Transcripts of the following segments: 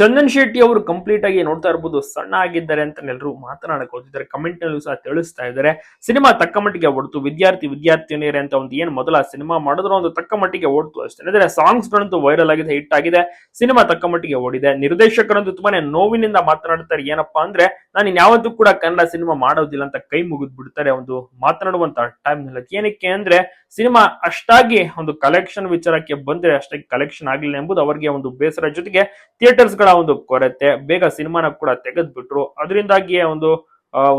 ಚಂದನ್ ಶೆಟ್ಟಿ ಅವರು ಕಂಪ್ಲೀಟ್ ಆಗಿ ನೋಡ್ತಾ ಇರ್ಬೋದು, ಸಣ್ಣ ಆಗಿದ್ದಾರೆ ಅಂತ ಎಲ್ಲರೂ ಮಾತನಾಡಕ್ ಹೋಗ್ತಿದ್ದಾರೆ ಕಮೆಂಟ್ ನಲ್ಲೂ ಸಹ ತಿಳಿಸ್ತಾ ಇದ್ದಾರೆ. ಸಿನಿಮಾ ತಕ್ಕ ಮಟ್ಟಿಗೆ ಓಡ್ತು ವಿದ್ಯಾರ್ಥಿ ವಿದ್ಯಾರ್ಥಿನಿಯರೇ ಅಂತ ಒಂದು ಏನ್ ಮೊದಲ ಸಿನಿಮಾ ಮಾಡಿದ್ರು ಒಂದು ತಕ್ಕ ಮಟ್ಟಿಗೆ ಓಡ್ತು ಅಷ್ಟೇ. ಸಾಂಗ್ಸ್ ಗಳಂತೂ ವೈರಲ್ ಆಗಿದೆ ಹಿಟ್ ಆಗಿದೆ, ಸಿನಿಮಾ ತಕ್ಕ ಮಟ್ಟಿಗೆ ಓಡಿದೆ. ನಿರ್ದೇಶಕರಂತೂ ತುಂಬಾನೇ ನೋವಿನಿಂದ ಮಾತನಾಡ್ತಾರೆ, ಏನಪ್ಪಾ ಅಂದ್ರೆ ನಾನು ಇನ್ಯಾವತ್ತೂ ಕೂಡ ಕನ್ನಡ ಸಿನಿಮಾ ಮಾಡೋದಿಲ್ಲ ಅಂತ ಕೈ ಮುಗಿದ್ ಬಿಡ್ತಾರೆ ಒಂದು ಮಾತನಾಡುವಂತ ಟೈಮ್ ಏನಕ್ಕೆ ಅಂದ್ರೆ ಸಿನಿಮಾ ಅಷ್ಟಾಗಿ ಒಂದು ಕಲೆಕ್ಷನ್ ವಿಚಾರಕ್ಕೆ ಬಂದ್ರೆ ಅಷ್ಟಾಗಿ ಕಲೆಕ್ಷನ್ ಆಗಲಿಲ್ಲ ಎಂಬುದು ಅವರಿಗೆ ಒಂದು ಬೇಸರ ಜೊತೆಗೆ ಥಿಯೇಟರ್ಸ್ಗಳ ಒಂದು ಕೊರತೆ. ಬೇಗ ಸಿನಿಮಾನ ಕೂಡ ತೆಗೆದ್ಬಿಟ್ರು. ಅದರಿಂದಾಗಿಯೇ ಒಂದು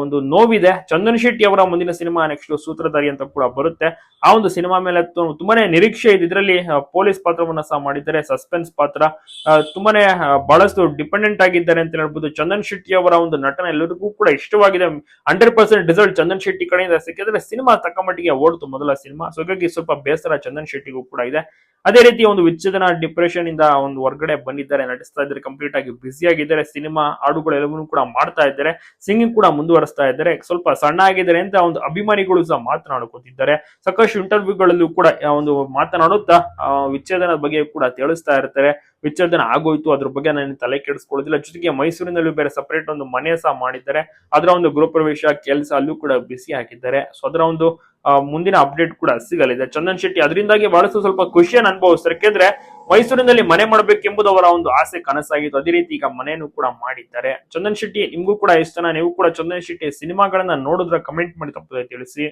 ಒಂದು ನೋವಿದೆ. ಚಂದನ್ ಶೆಟ್ಟಿ ಅವರ ಮುಂದಿನ ಸಿನಿಮಾ ನೆಕ್ಸ್ಟ್ ಸೂತ್ರಧಾರಿ ಅಂತ ಕೂಡ ಬರುತ್ತೆ. ಆ ಒಂದು ಸಿನಿಮಾ ಮೇಲೆ ತುಂಬಾನೇ ನಿರೀಕ್ಷೆ ಇದೆ. ಇದರಲ್ಲಿ ಪೊಲೀಸ್ ಪಾತ್ರವನ್ನ ಸಹ ಮಾಡಿದ್ದಾರೆ. ಸಸ್ಪೆನ್ಸ್ ಪಾತ್ರ. ತುಂಬಾನೇ ಬಹಳಷ್ಟು ಡಿಪೆಂಡೆಂಟ್ ಆಗಿದ್ದಾರೆ ಅಂತ ಹೇಳ್ಬೋದು. ಚಂದನ್ ಶೆಟ್ಟಿ ಅವರ ಒಂದು ನಟನೆ ಎಲ್ಲರಿಗೂ ಕೂಡ ಇಷ್ಟವಾಗಿದೆ. Hundred percent result Chandan Shetty ಕಡೆಯಿಂದ ಸಿಕ್ಕಿದ್ರೆ ಸಿನಿಮಾ ತಕ್ಕ ಮಟ್ಟಿಗೆ ಓಡ್ತು ಮೊದಲ ಸಿನಿಮಾ. ಸೊ ಹಾಗಾಗಿ ಸ್ವಲ್ಪ ಬೇಸರ ಚಂದನ್ ಶೆಟ್ಟಿಗೂ ಕೂಡ ಇದೆ. ಅದೇ ರೀತಿ ಒಂದು ವಿಚ್ಛೇದನ ಡಿಪ್ರೆಷನ್ ಇಂದ ಒಂದು ಹೊರಗಡೆ ಬಂದಿದ್ದಾರೆ, ನಟಿಸ್ತಾ ಇದ್ದಾರೆ ಕಂಪ್ಲೀಟ್ ಆಗಿ ಬ್ಯುಸಿ ಆಗಿದ್ದಾರೆ ಸಿನಿಮಾ ಹಾಡುಗಳೆಲ್ಲವನ್ನೂ ಕೂಡ ಮಾಡ್ತಾ ಇದ್ದಾರೆ ಸಿಂಗಿಂಗ್ ಕೂಡ ಮುಂದುವರಿಸ್ತಾ ಇದ್ದಾರೆ, ಸ್ವಲ್ಪ ಸಣ್ಣ ಆಗಿದ್ದಾರೆ ಅಂತ ಒಂದು ಅಭಿಮಾನಿಗಳು ಸಹ ಮಾತನಾಡ್ಕೊತಿದ್ದಾರೆ. ಸಾಕಷ್ಟು ಇಂಟರ್ವ್ಯೂಗಳಲ್ಲೂ ಕೂಡ ಒಂದು ಮಾತನಾಡುತ್ತಾ ವಿಚ್ಛೇದನದ ಬಗ್ಗೆ ಕೂಡ ತಿಳಿಸ್ತಾ ಇರ್ತಾರೆ. ವಿಚ್ಛೇದನ ಆಗೋಯ್ತು, ಅದ್ರ ಬಗ್ಗೆ ನಾನು ತಲೆ ಕೆಡಿಸ್ಕೊಳ್ಳೋದಿಲ್ಲ. ಜೊತೆಗೆ ಮೈಸೂರಿನಲ್ಲೂ ಬೇರೆ ಸಪರೇಟ್ ಒಂದು ಮನೆ ಸಹ ಮಾಡಿದ್ದಾರೆ. ಅದರ ಒಂದು ಗೃಹ ಪ್ರವೇಶ ಕೆಲಸ ಅಲ್ಲೂ ಕೂಡ ಬಿಸಿ ಹಾಕಿದ್ದಾರೆ ಸೊ ಅದರ ಒಂದು ಮುಂದಿನ ಅಪ್ಡೇಟ್ ಕೂಡ ಸಿಗಲಿದೆ. ಚಂದನ್ ಶೆಟ್ಟಿ, ಅದರಿಂದಾಗಿ ಬಹಳಷ್ಟು ಸ್ವಲ್ಪ ಖುಷಿಯನ್ನು ಅನುಭವಿಸ್ತಾರೆ. ಯಾಕೆಂದ್ರೆ ಮೈಸೂರಿನಲ್ಲಿ ಮನೆ ಮಾಡಬೇಕೆಂಬುದು ಅವರ ಒಂದು ಆಸೆ ಕನಸಾಗಿತ್ತು. ಅದೇ ರೀತಿ ಈಗ ಮನೆಯನ್ನು ಕೂಡ ಮಾಡಿದ್ದಾರೆ. ಚಂದನ್ ಶೆಟ್ಟಿ, ನಿಮಗೂ ಕೂಡ ಇಷ್ಟನ ನೀವು ಕೂಡ ಚಂದನ್ ಶೆಟ್ಟಿ ಸಿನಿಮಾಗಳನ್ನ ನೋಡಿದ್ರೆ ಕಮೆಂಟ್ ಮಾಡಿ ತಪ್ಪದೆ ತಿಳಿಸಿ.